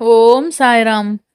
ఓం సాయిరామ్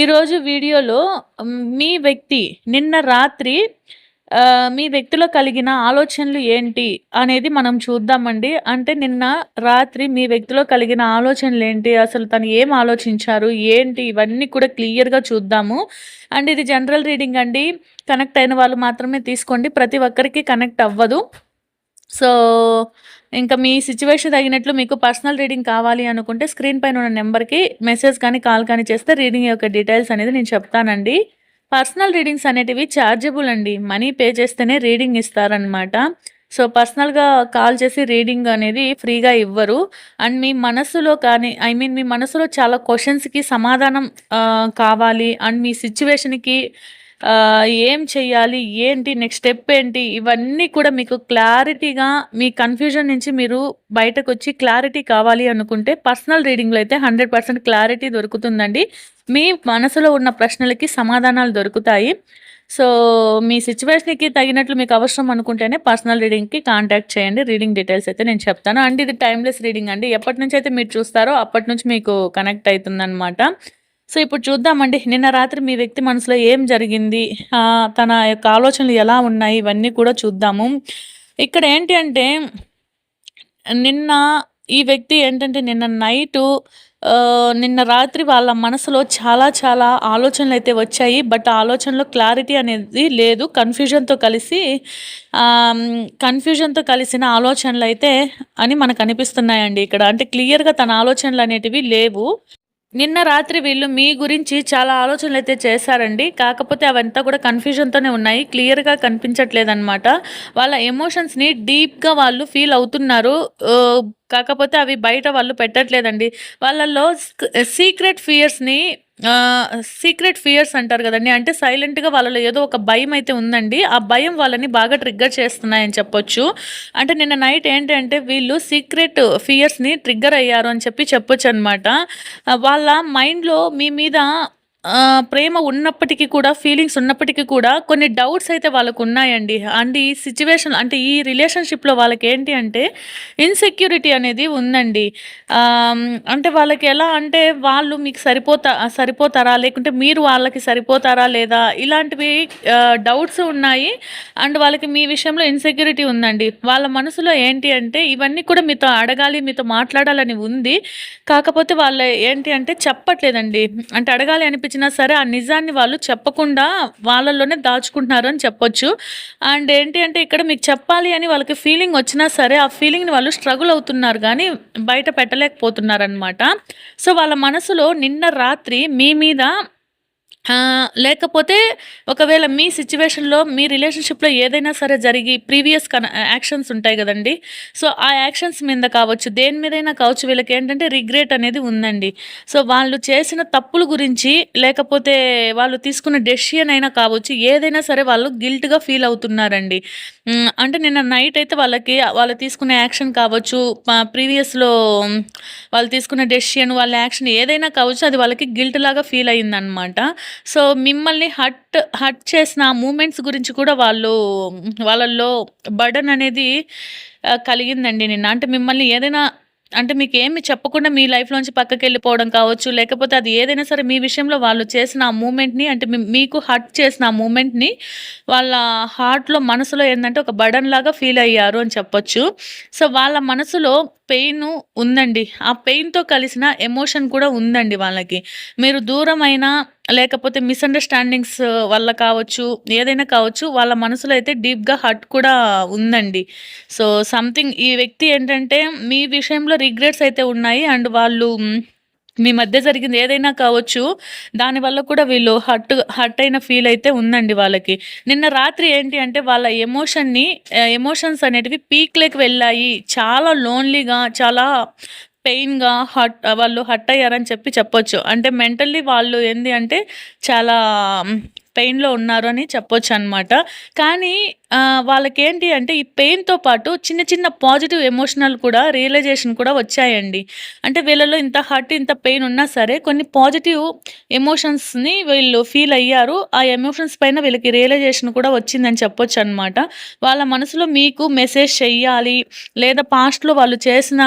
ఈరోజు వీడియోలో మీ వ్యక్తి నిన్న రాత్రి మీ వ్యక్తిలో కలిగిన ఆలోచనలు ఏంటి అనేది మనం చూద్దామండి. అంటే నిన్న రాత్రి మీ వ్యక్తిలో కలిగిన ఆలోచనలు ఏంటి? అసలు తను ఏం ఆలోచించారు? ఏంటి? ఇవన్నీ కూడా క్లియర్గా చూద్దాము. అండ్ ఇది జనరల్ రీడింగ్ అండి. కనెక్ట్ అయిన వాళ్ళు మాత్రమే తీసుకోండి. ప్రతి ఒక్కరికి కనెక్ట్ అవ్వదు. సో ఇంకా మీ సిచ్యువేషన్ తగినట్లు మీకు పర్సనల్ రీడింగ్ కావాలి అనుకుంటే స్క్రీన్ పైన ఉన్న నెంబర్కి మెసేజ్ కానీ కాల్ కానీ చేస్తే రీడింగ్ యొక్క డీటెయిల్స్ అనేది నేను చెప్తానండి. పర్సనల్ రీడింగ్స్ అనేటివి ఛార్జబుల్ అండి. మనీ పే చేస్తేనే రీడింగ్ ఇస్తారనమాట సో పర్సనల్గా కాల్ చేసి రీడింగ్ అనేది ఫ్రీగా ఇవ్వరు. అండ్ మీ మనసులో కానీ ఐ మీన్ మీ మనసులో చాలా క్వశ్చన్స్కి సమాధానం కావాలి. అండ్ మీ సిచ్యువేషన్కి ఏం చేయాలి ఏంటి? నెక్స్ట్ స్టెప్ ఏంటి? ఇవన్నీ కూడా మీకు క్లారిటీగా మీ కన్ఫ్యూజన్ నుంచి మీరు బయటకు వచ్చి క్లారిటీ కావాలి అనుకుంటే పర్సనల్ రీడింగ్లో అయితే హండ్రెడ్ పర్సెంట్ క్లారిటీ దొరుకుతుందండి. మీ మనసులో ఉన్న ప్రశ్నలకి సమాధానాలు దొరుకుతాయి. సో మీ సిచ్యువేషన్కి తగినట్లు మీకు అవసరం అనుకుంటేనే పర్సనల్ రీడింగ్కి కాంటాక్ట్ చేయండి. రీడింగ్ డీటెయిల్స్ అయితే నేను చెప్తాను. అండ్ ఇది టైమ్లెస్ రీడింగ్ అండి. ఎప్పటి నుంచి అయితే మీరు చూస్తారో అప్పటి నుంచి మీకు కనెక్ట్ అవుతుందన్నమాట. సో ఇప్పుడు చూద్దామండి. నిన్న రాత్రి మీ వ్యక్తి మనసులో ఏం జరిగింది? తన యొక్క ఆలోచనలు ఎలా ఉన్నాయి? ఇవన్నీ కూడా చూద్దాము. ఇక్కడ ఏంటి అంటే నిన్న ఈ వ్యక్తి ఏంటంటే నిన్న నైటు నిన్న రాత్రి వాళ్ళ మనసులో చాలా చాలా ఆలోచనలు అయితే వచ్చాయి. బట్ ఆలోచనలో క్లారిటీ అనేది లేదు. కన్ఫ్యూజన్తో కలిసి కన్ఫ్యూజన్తో కలిసిన ఆలోచనలు అయితే అని మనకు అనిపిస్తున్నాయండి ఇక్కడ. అంటే క్లియర్గా తన ఆలోచనలు అనేటివి లేవు. నిన్న రాత్రి వీళ్ళు మీ గురించి చాలా ఆలోచనలు అయితే చేశారండి. కాకపోతే అవంతా కూడా కన్ఫ్యూజన్తోనే ఉన్నాయి. క్లియర్గా కనిపించట్లేదన్నమాట. వాళ్ళ ఎమోషన్స్ని డీప్గా వాళ్ళు ఫీల్ అవుతున్నారు. కాకపోతే అవి బయట వాళ్ళు పెట్టట్లేదండి. వాళ్ళల్లో సీక్రెట్ ఫియర్స్ని సీక్రెట్ ఫియర్స్ అంటారు కదండి. అంటే సైలెంట్గా వాళ్ళలో ఏదో ఒక భయం అయితే ఉందండి. ఆ భయం వాళ్ళని బాగా ట్రిగ్గర్ చేస్తున్నాయని చెప్పొచ్చు. అంటే నిన్న నైట్ ఏంటంటే వీళ్ళు సీక్రెట్ ఫియర్స్ని ట్రిగ్గర్ అయ్యారు అని చెప్పి చెప్పొచ్చు అనమాట వాళ్ళ మైండ్లో మీ మీద ప్రేమ ఉన్నప్పటికీ కూడా ఫీలింగ్స్ ఉన్నప్పటికీ కూడా కొన్ని డౌట్స్ అయితే వాళ్ళకు ఉన్నాయండి అండ్ ఈ సిచ్యువేషన్ అంటే ఈ రిలేషన్షిప్లో వాళ్ళకి ఏంటి అంటే ఇన్సెక్యూరిటీ అనేది ఉందండి. అంటే వాళ్ళకి ఎలా అంటే వాళ్ళు మీకు సరిపోతా సరిపోతారా? లేకుంటే మీరు వాళ్ళకి సరిపోతారా లేదా? ఇలాంటివి డౌట్స్ ఉన్నాయి. అండ్ వాళ్ళకి మీ విషయంలో ఇన్సెక్యూరిటీ ఉందండి. వాళ్ళ మనసులో ఏంటి అంటే ఇవన్నీ కూడా మీతో అడగాలి మీతో మాట్లాడాలని ఉంది. కాకపోతే వాళ్ళు ఏంటి అంటే చెప్పట్లేదండి. అంటే అడగాలి అనిపి వచ్చినా సరే ఆ నిజాన్ని వాళ్ళు చెప్పకుండా వాళ్ళలోనే దాచుకుంటున్నారు అని చెప్పొచ్చు. అండ్ ఏంటి అంటే ఇక్కడ మీకు చెప్పాలి అని వాళ్ళకి ఫీలింగ్ వచ్చినా సరే ఆ ఫీలింగ్ని వాళ్ళు స్ట్రగుల్ అవుతున్నారు కానీ బయట పెట్టలేకపోతున్నారు అనమాట సో వాళ్ళ మనసులో నిన్న రాత్రి మీ మీద లేకపోతే ఒకవేళ మీ సిచ్యువేషన్‌లో, మీ రిలేషన్‌షిప్‌లో ఏదైనా సరే జరిగి ప్రీవియస్ కన యాక్షన్స్ ఉంటాయి కదండి సో, ఆ యాక్షన్స్ మీద కావచ్చు, దేని మీదైనా కావచ్చు వీళ్ళకి ఏంటంటే రిగ్రెట్ అనేది ఉందండి. సో, వాళ్ళు చేసిన తప్పుల గురించి, లేకపోతే వాళ్ళు తీసుకున్న డెసిషన్ అయినా కావచ్చు, ఏదైనా సరే వాళ్ళు గిల్ట్‌గా ఫీల్ అవుతున్నారండి. అంటే నిన్న నైట్ అయితే వాళ్ళకి వాళ్ళు తీసుకున్న యాక్షన్ కావచ్చు, ప్రీవియస్‌లో వాళ్ళు తీసుకున్న డెసిషన్, వాళ్ళ యాక్షన్ ఏదైనా కావచ్చు, అది వాళ్ళకి గిల్ట్ లాగా ఫీల్ అయిందనమాట. సో, మిమ్మల్ని హట్ హట్ చేసిన మూమెంట్స్ గురించి కూడా వాళ్ళు వాళ్ళల్లో బర్డన్ అనేది కలిగిందండి నిన్న. అంటే మిమ్మల్ని ఏదైనా అంటే మీకేమి చెప్పకుండా మీ లైఫ్‌లోంచి పక్కకి వెళ్ళిపోవడం కావచ్చు, లేకపోతే అది ఏదైనా సరే మీ విషయంలో వాళ్ళు చేసిన ఆ మూమెంట్‌ని అంటే మీకు హర్ట్ చేసిన ఆ మూమెంట్‌ని వాళ్ళ హార్ట్‌లో, మనసులో ఏంటంటే ఒక బడన్ లాగా ఫీల్ అయ్యారు అని చెప్పొచ్చు. సో, వాళ్ళ మనసులో పెయిన్ ఉందండి. ఆ పెయిన్‌తో కలిసిన ఎమోషన్ కూడా ఉందండి వాళ్ళకి. మీరు దూరమైన లేకపోతే మిస్‌అండర్‌స్టాండింగ్స్ వల్ల కావచ్చు, ఏదైనా కావచ్చు వాళ్ళ మనసులో అయితే డీప్‌గా హర్ట్ కూడా ఉందండి. సో, సంథింగ్ ఈ వ్యక్తి ఏంటంటే మీ విషయంలో రిగ్రెట్స్ అయితే ఉన్నాయి. అండ్ వాళ్ళు మీ మధ్య జరిగింది ఏదైనా కావచ్చు. దానివల్ల కూడా వీళ్ళు హర్ట్ హర్ట్ అయిన ఫీల్ అయితే ఉందండి వాళ్ళకి. నిన్న రాత్రి ఏంటి అంటే వాళ్ళ ఎమోషన్‌ని ఎమోషన్స్ అనేటివి పీక్‌లోకి వెళ్ళాయి. చాలా లోన్‌లీగా చాలా పెయిన్గా హట్ వాళ్ళు హట్ అయ్యారని చెప్పి చెప్పొచ్చు అంటే మెంటల్లీ వాళ్ళు ఏంది అంటే చాలా పెయిన్లో ఉన్నారు అని చెప్పొచ్చు అనమాట కానీ వాళ్ళకేంటి అంటే ఈ పెయిన్తో పాటు చిన్న చిన్న పాజిటివ్ ఎమోషనల్ కూడా రియలైజేషన్ కూడా వచ్చాయండి. అంటే వీళ్ళలో ఇంత హర్ట్ ఇంత పెయిన్ ఉన్నా సరే కొన్ని పాజిటివ్ ఎమోషన్స్ని వీళ్ళు ఫీల్ అయ్యారు. ఆ ఎమోషన్స్ పైన వీళ్ళకి రియలైజేషన్ కూడా వచ్చిందని చెప్పొచ్చు అనమాట వాళ్ళ మనసులో మీకు మెసేజ్ చెయ్యాలి లేదా పాస్ట్లో వాళ్ళు చేసిన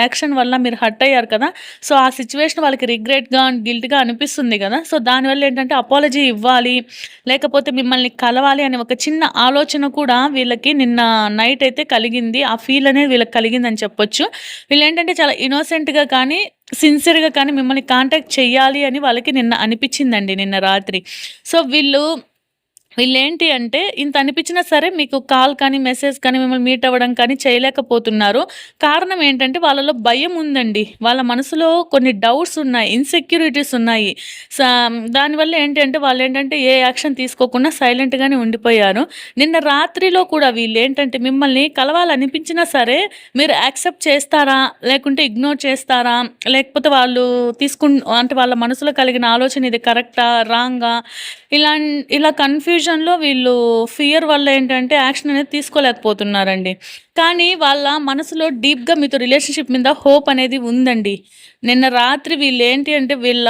యాక్షన్ వల్ల మీరు హర్ట్ అయ్యారు కదా సో ఆ సిచ్యువేషన్ వాళ్ళకి రిగ్రెట్గా గిల్ట్గా అనిపిస్తుంది కదా సో దానివల్ల ఏంటంటే అపాలజీ ఇవ్వాలి లేకపోతే మిమ్మల్ని కలవాలి అనే ఒక చిన్న ఆలోచన కూడా వీళ్ళకి నిన్న నైట్ అయితే కలిగింది. ఆ ఫీల్ అనేది వీళ్ళకి కలిగిందని చెప్పొచ్చు. వీళ్ళు ఏంటంటే చాలా ఇన్నోసెంట్గా కానీ సిన్సియర్గా కానీ మిమ్మల్ని కాంటాక్ట్ చేయాలి అని వాళ్ళకి నిన్న అనిపించిందండి నిన్న రాత్రి. సో వీళ్ళు వీళ్ళేంటి అంటే ఇంత అనిపించినా సరే మీకు కాల్ కానీ మెసేజ్ కానీ మిమ్మల్ని మీట్ అవ్వడం కానీ చేయలేకపోతున్నారు. కారణం ఏంటంటే వాళ్ళలో భయం ఉందండి. వాళ్ళ మనసులో కొన్ని డౌట్స్ ఉన్నాయి ఇన్సెక్యూరిటీస్ ఉన్నాయి. దానివల్ల ఏంటి అంటే వాళ్ళు ఏంటంటే ఏ యాక్షన్ తీసుకోకుండా సైలెంట్గానే ఉండిపోయారు. నిన్న రాత్రిలో కూడా వీళ్ళు ఏంటంటే మిమ్మల్ని కలవాలనిపించినా సరే మీరు యాక్సెప్ట్ చేస్తారా? లేకుంటే ఇగ్నోర్ చేస్తారా? లేకపోతే వాళ్ళు తీసుకు అంటే వాళ్ళ మనసులో కలిగిన ఆలోచన ఇది కరెక్టా? రాంగా? ఇలా ఇలా కన్ఫ్యూజన్లో వీళ్ళు ఫియర్ వల్ల ఏంటంటే యాక్షన్ అనేది తీసుకోలేకపోతున్నారండి. కానీ వాళ్ళ మనసులో డీప్గా మీతో రిలేషన్షిప్ మీద హోప్ అనేది ఉందండి. నిన్న రాత్రి వీళ్ళు ఏంటి అంటే వీళ్ళ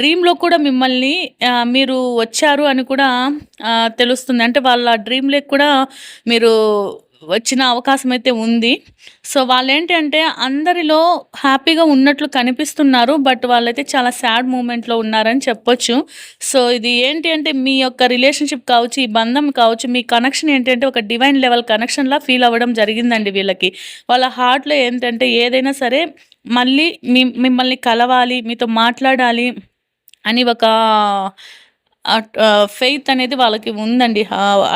డ్రీమ్లో కూడా మిమ్మల్ని మీరు వచ్చారు అని కూడా తెలుస్తుంది. అంటే వాళ్ళ డ్రీమ్లోకి కూడా మీరు వచ్చిన అవకాశం అయితే ఉంది. సో వాళ్ళు ఏంటంటే అందరిలో హ్యాపీగా ఉన్నట్లు కనిపిస్తున్నారు. బట్ వాళ్ళైతే చాలా సాడ్ మూమెంట్లో ఉన్నారని చెప్పొచ్చు. సో ఇది ఏంటి అంటే మీ యొక్క రిలేషన్షిప్ కావచ్చు ఈ బంధం కావచ్చు మీ కనెక్షన్ ఏంటంటే ఒక డివైన్ లెవెల్ కనెక్షన్లా ఫీల్ అవ్వడం జరిగిందండి వీళ్ళకి. వాళ్ళ హార్ట్లో ఏంటంటే ఏదైనా సరే మళ్ళీ మీ మిమ్మల్ని కలవాలి మీతో మాట్లాడాలి అని ఒక ఫెయిత్ అనేది వాళ్ళకి ఉందండి.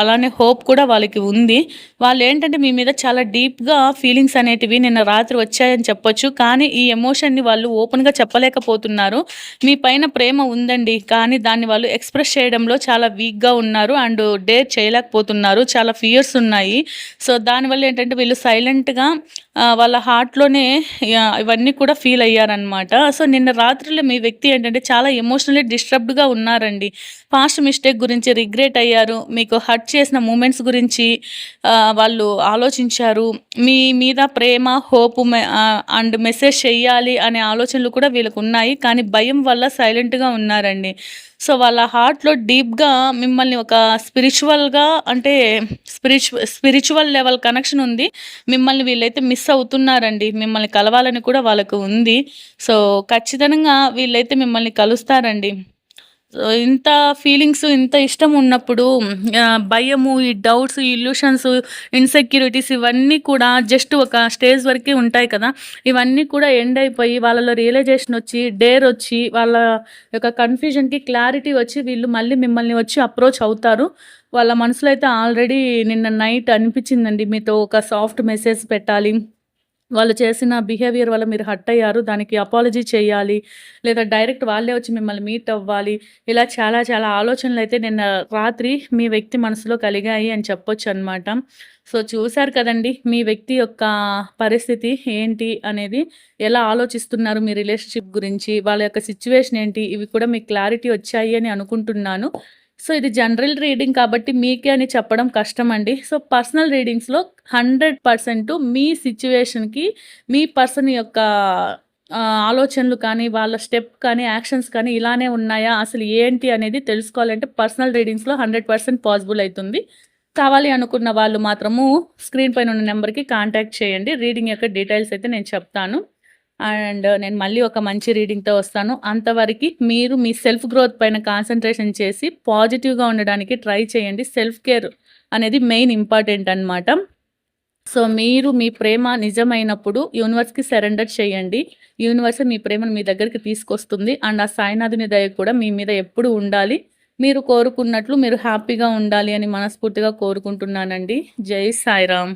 అలానే హోప్ కూడా వాళ్ళకి ఉంది. వాళ్ళు ఏంటంటే మీ మీద చాలా డీప్గా ఫీలింగ్స్ అనేటివి నిన్న రాత్రి వచ్చాయని చెప్పొచ్చు. కానీ ఈ ఎమోషన్ని వాళ్ళు ఓపెన్గా చెప్పలేకపోతున్నారు. మీ పైన ప్రేమ ఉందండి. కానీ దాన్ని వాళ్ళు ఎక్స్ప్రెస్ చేయడంలో చాలా వీక్గా ఉన్నారు అండ్ డేర్ చేయలేకపోతున్నారు. చాలా ఫియర్స్ ఉన్నాయి. సో దానివల్ల ఏంటంటే వీళ్ళు సైలెంట్గా వాళ్ళ హార్ట్లోనే ఇవన్నీ కూడా ఫీల్ అయ్యారనమాట సో నిన్న రాత్రిలో మీ వ్యక్తి ఏంటంటే చాలా ఎమోషనల్లీ డిస్టర్బ్డ్గా ఉన్నారండి. పాస్ట్ మిస్టేక్ గురించి రిగ్రెట్ అయ్యారు మీకు హర్ట్ చేసిన మూమెంట్స్ గురించి వాళ్ళు ఆలోచించారు. మీ మీద ప్రేమ హోప్ అండ్ మెసేజ్ చెయ్యాలి అనే ఆలోచనలు కూడా వీళ్ళకు ఉన్నాయి కానీ భయం వల్ల సైలెంట్గా ఉన్నారండి. సో వాళ్ళ హార్ట్లో డీప్గా మిమ్మల్ని ఒక స్పిరిచువల్గా అంటే స్పిరిచువల్ స్పిరిచువల్ లెవెల్ కనెక్షన్ ఉంది. మిమ్మల్ని వీళ్ళైతే మిస్ అవుతున్నారండి. మిమ్మల్ని కలవాలని కూడా వాళ్ళకు ఉంది. సో ఖచ్చితంగా వీళ్ళైతే మిమ్మల్ని కలుస్తారండి. ఇంత ఫీలింగ్స్ ఇంత ఇష్టం ఉన్నప్పుడు భయము ఈ డౌట్స్ ఈ ఇల్యూషన్స్ ఇన్సెక్యూరిటీస్ ఇవన్నీ కూడా జస్ట్ ఒక స్టేజ్ వరకే ఉంటాయి కదా. ఇవన్నీ కూడా ఎండ్ అయిపోయి వాళ్ళలో రియలైజేషన్ వచ్చి డేర్ వచ్చి వాళ్ళ యొక్క కన్ఫ్యూజన్కి క్లారిటీ వచ్చి వీళ్ళు మళ్ళీ మిమ్మల్ని వచ్చి అప్రోచ్ అవుతారు. వాళ్ళ మనసులో అయితే ఆల్రెడీ నిన్న నైట్ అనిపించిందండి. మీతో ఒక సాఫ్ట్ మెసేజ్ పెట్టాలి. వాళ్ళు చేసిన బిహేవియర్ వల్ల మీరు హట్ అయ్యారు దానికి అపాలజీ చేయాలి లేదా డైరెక్ట్ వాళ్ళే వచ్చి మిమ్మల్ని మీట్ అవ్వాలి. ఇలా చాలా చాలా ఆలోచనలు అయితే నిన్న రాత్రి మీ వ్యక్తి మనసులో కలిగాయి అని చెప్పొచ్చు అనమాట సో చూశారు కదండి మీ వ్యక్తి యొక్క పరిస్థితి ఏంటి అనేది ఎలా ఆలోచిస్తున్నారు మీ రిలేషన్షిప్ గురించి వాళ్ళ యొక్క సిచ్యువేషన్ ఏంటి ఇవి కూడా మీకు క్లారిటీ వచ్చాయి అని అనుకుంటున్నాను. సో ఇది జనరల్ రీడింగ్ కాబట్టి మీకే అని చెప్పడం కష్టం అండి సో పర్సనల్ రీడింగ్స్లో హండ్రెడ్ పర్సెంట్ మీ సిచ్యువేషన్కి మీ పర్సన్ యొక్క ఆలోచనలు కానీ వాళ్ళ స్టెప్ కానీ యాక్షన్స్ కానీ ఇలానే ఉన్నాయా అసలు ఏంటి అనేది తెలుసుకోవాలంటే పర్సనల్ రీడింగ్స్లో హండ్రెడ్ పర్సెంట్ పాసిబుల్ అవుతుంది కావాలి అనుకున్న వాళ్ళు మాత్రము స్క్రీన్ పైన ఉన్న నెంబర్కి కాంటాక్ట్ చేయండి. రీడింగ్ యొక్క డీటెయిల్స్ అయితే నేను చెప్తాను. అండ్ నేను మళ్ళీ ఒక మంచి రీడింగ్తో వస్తాను. అంతవరకు మీరు మీ సెల్ఫ్ గ్రోత్ పైన కాన్సన్ట్రేషన్ చేసి పాజిటివ్గా ఉండడానికి ట్రై చేయండి. సెల్ఫ్ కేర్ అనేది మెయిన్ ఇంపార్టెంట్ అన్నమాట. సో మీరు మీ ప్రేమ నిజమైనప్పుడు యూనివర్స్కి సరెండర్ చేయండి. యూనివర్స్ మీ ప్రేమను మీ దగ్గరికి తీసుకొస్తుంది. అండ్ ఆ సాయినాథుని దయ కూడా మీ మీద ఎప్పుడు ఉండాలి. మీరు కోరుకున్నట్లు మీరు హ్యాపీగా ఉండాలి అని మనస్ఫూర్తిగా కోరుకుంటున్నానండి. జై సాయిరామ్.